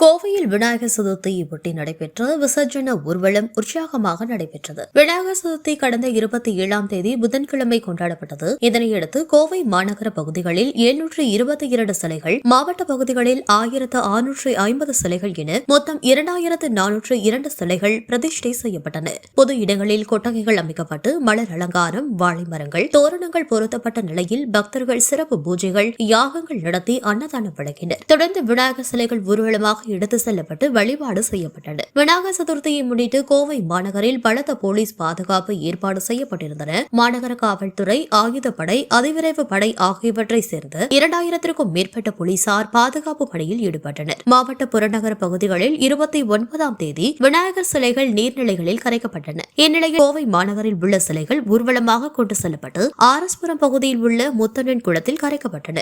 கோவையில் விநாயகர் சதுர்த்தியை ஒட்டி நடைபெற்ற விசர்ஜன ஊர்வலம் உற்சாகமாக நடைபெற்றது. விநாயகர் சதுர்த்தி கடந்த இருபத்தி ஏழாம் தேதி புதன்கிழமை கொண்டாடப்பட்டது. இதனையடுத்து கோவை மாநகர பகுதிகளில் எழுநூற்று இருபத்தி இரண்டு சிலைகள் மாவட்ட பகுதிகளில் ஆயிரத்து ஆறுநூற்று ஐம்பது சிலைகள் என மொத்தம் இரண்டாயிரத்து நானூற்று இரண்டு சிலைகள் பிரதிஷ்டை செய்யப்பட்டன. பொது இடங்களில் கொட்டகைகள் அமைக்கப்பட்டு மலர் அலங்காரம் வாழை மரங்கள் தோரணங்கள் பொருத்தப்பட்ட நிலையில் பக்தர்கள் சிறப்பு பூஜைகள் யாகங்கள் நடத்தி அன்னதானம் வழங்கினர். தொடர்ந்து விநாயகர் சிலைகள் ஊர்வலமாக எடுத்து செல்லப்பட்டு வழிபாடு செய்யப்பட்டன விநாயகர் சதுர்த்தியை முன்னிட்டு கோவை மாநகரில் பலத்த போலீஸ் பாதுகாப்பு ஏற்பாடு செய்யப்பட்டிருந்தன. மாநகர காவல்துறை ஆயுதப்படை அதிவிரைவு படை ஆகியவற்றை சேர்ந்து இரண்டாயிரத்திற்கும் மேற்பட்ட போலீசார் பாதுகாப்பு பணியில் ஈடுபட்டனர். மாவட்ட புறநகர பகுதிகளில் இருபத்தி ஒன்பதாம் தேதி விநாயகர் சிலைகள் நீர்நிலைகளில் கரைக்கப்பட்டன. இந்நிலையில் கோவை மாநகரில் உள்ள சிலைகள் ஊர்வலமாக கொண்டு செல்லப்பட்டு ஆரஸ்புரம் பகுதியில் உள்ள முத்தண்ணன் குளத்தில் கரைக்கப்பட்டன.